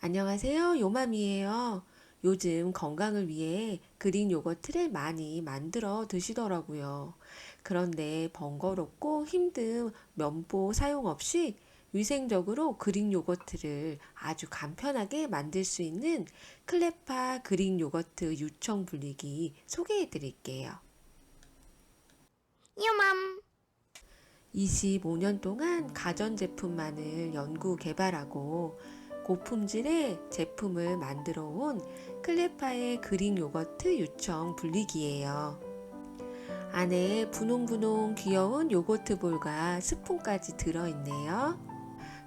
안녕하세요. 요맘이에요. 요즘 건강을 위해 그릭 요거트를 많이 만들어 드시더라고요. 그런데 번거롭고 힘든 면보 사용 없이 위생적으로 그릭 요거트를 아주 간편하게 만들 수 있는 클레파 그릭 요거트 유청 불리기 소개해 드릴게요. 요맘 25년 동안 가전제품만을 연구 개발하고 고품질의 제품을 만들어 온 클레파의 그릭 요거트 유청 분리기예요. 안에 분홍분홍 귀여운 요거트 볼과 스푼까지 들어있네요.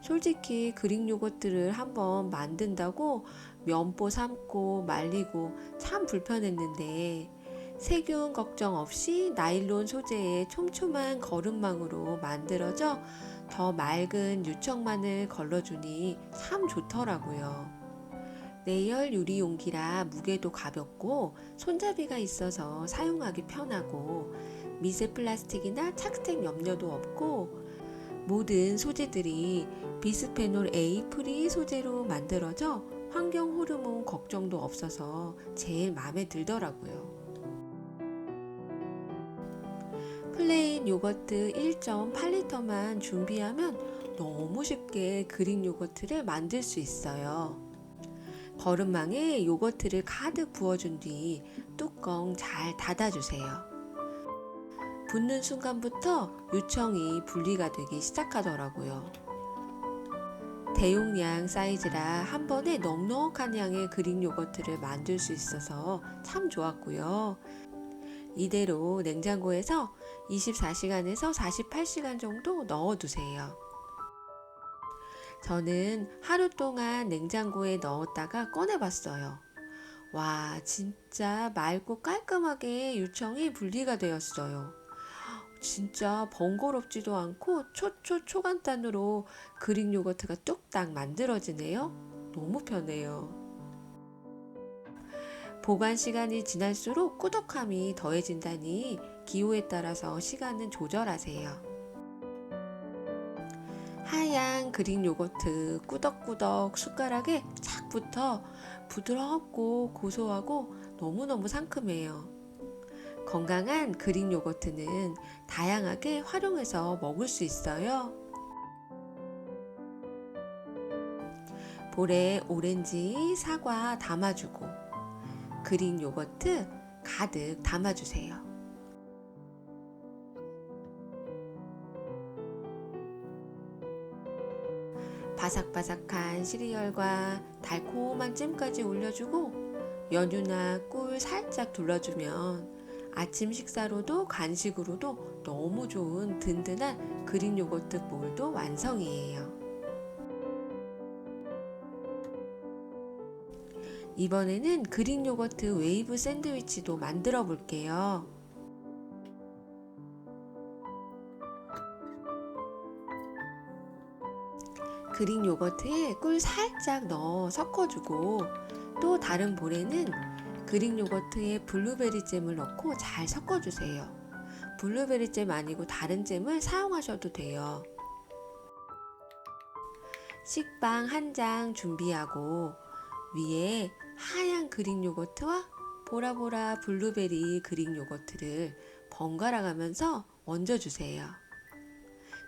솔직히 그릭 요거트를 한번 만든다고 면보 삶고 말리고 참 불편했는데 세균 걱정 없이 나일론 소재의 촘촘한 거름망으로 만들어져 더 맑은 유청만을 걸러주니 참 좋더라고요. 내열 유리 용기라 무게도 가볍고 손잡이가 있어서 사용하기 편하고 미세 플라스틱이나 착색 염려도 없고 모든 소재들이 비스페놀 A 프리 소재로 만들어져 환경 호르몬 걱정도 없어서 제일 마음에 들더라고요. 플레인 요거트 1.8리터만 준비하면 너무 쉽게 그릭 요거트를 만들 수 있어요. 거름망에 요거트를 가득 부어준 뒤 뚜껑 잘 닫아주세요. 붓는 순간부터 유청이 분리가 되기 시작하더라고요. 대용량 사이즈라 한 번에 넉넉한 양의 그릭 요거트를 만들 수 있어서 참 좋았고요. 이대로 냉장고에서 24시간에서 48시간 정도 넣어두세요. 저는 하루 동안 냉장고에 넣었다가 꺼내봤어요. 와, 진짜 맑고 깔끔하게 유청이 분리가 되었어요. 진짜 번거롭지도 않고 초초 초간단으로 그릭 요거트가 뚝딱 만들어지네요. 너무 편해요. 보관 시간이 지날수록 꾸덕함이 더해진다니 기호에 따라서 시간은 조절하세요. 하얀 그릭 요거트 꾸덕꾸덕 숟가락에 착 붙어 부드럽고 고소하고 너무너무 상큼해요. 건강한 그릭 요거트는 다양하게 활용해서 먹을 수 있어요. 볼에 오렌지, 사과 담아주고 그릭 요거트 가득 담아주세요. 바삭바삭한 시리얼과 달콤한 잼까지 올려주고 연유나 꿀 살짝 둘러주면 아침 식사로도 간식으로도 너무 좋은 든든한 그릭 요거트 볼도 완성이에요. 이번에는 그릭 요거트 웨이브 샌드위치도 만들어 볼게요. 그릭 요거트에 꿀 살짝 넣어 섞어주고 또 다른 볼에는 그릭 요거트에 블루베리 잼을 넣고 잘 섞어주세요. 블루베리 잼 아니고 다른 잼을 사용하셔도 돼요. 식빵 한 장 준비하고 위에 하얀 그릭 요거트와 보라보라 블루베리 그릭 요거트를 번갈아 가면서 얹어주세요.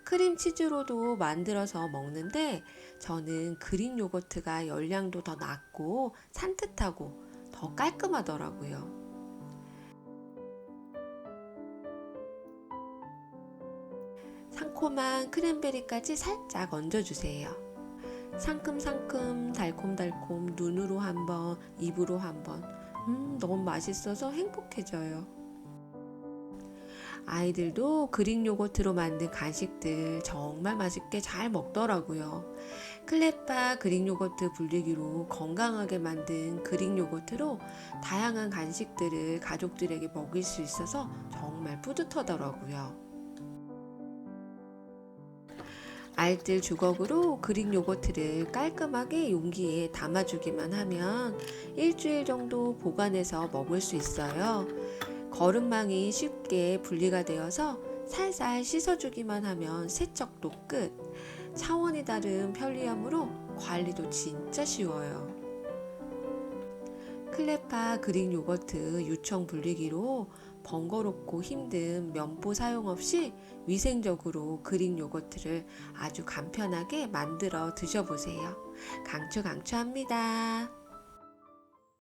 크림치즈로도 만들어서 먹는데 저는 그릭 요거트가 열량도 더 낮고 산뜻하고 더 깔끔하더라고요. 상콤한 크랜베리까지 살짝 얹어주세요. 상큼상큼 달콤달콤 눈으로 한번 입으로 한번 음 너무 맛있어서 행복해져요. 아이들도 그릭 요거트로 만든 간식들 정말 맛있게 잘 먹더라고요. 클레파 그릭 요거트 분리기로 건강하게 만든 그릭 요거트로 다양한 간식들을 가족들에게 먹일 수 있어서 정말 뿌듯하더라고요. 알뜰 주걱으로 그릭 요거트를 깔끔하게 용기에 담아주기만 하면 일주일 정도 보관해서 먹을 수 있어요. 거름망이 쉽게 분리가 되어서 살살 씻어주기만 하면 세척도 끝. 차원이 다른 편리함으로 관리도 진짜 쉬워요. 클레파 그릭 요거트 유청 분리기로 번거롭고 힘든 면보 사용 없이 위생적으로 그릭 요거트를 아주 간편하게 만들어 드셔보세요. 강추 강추합니다.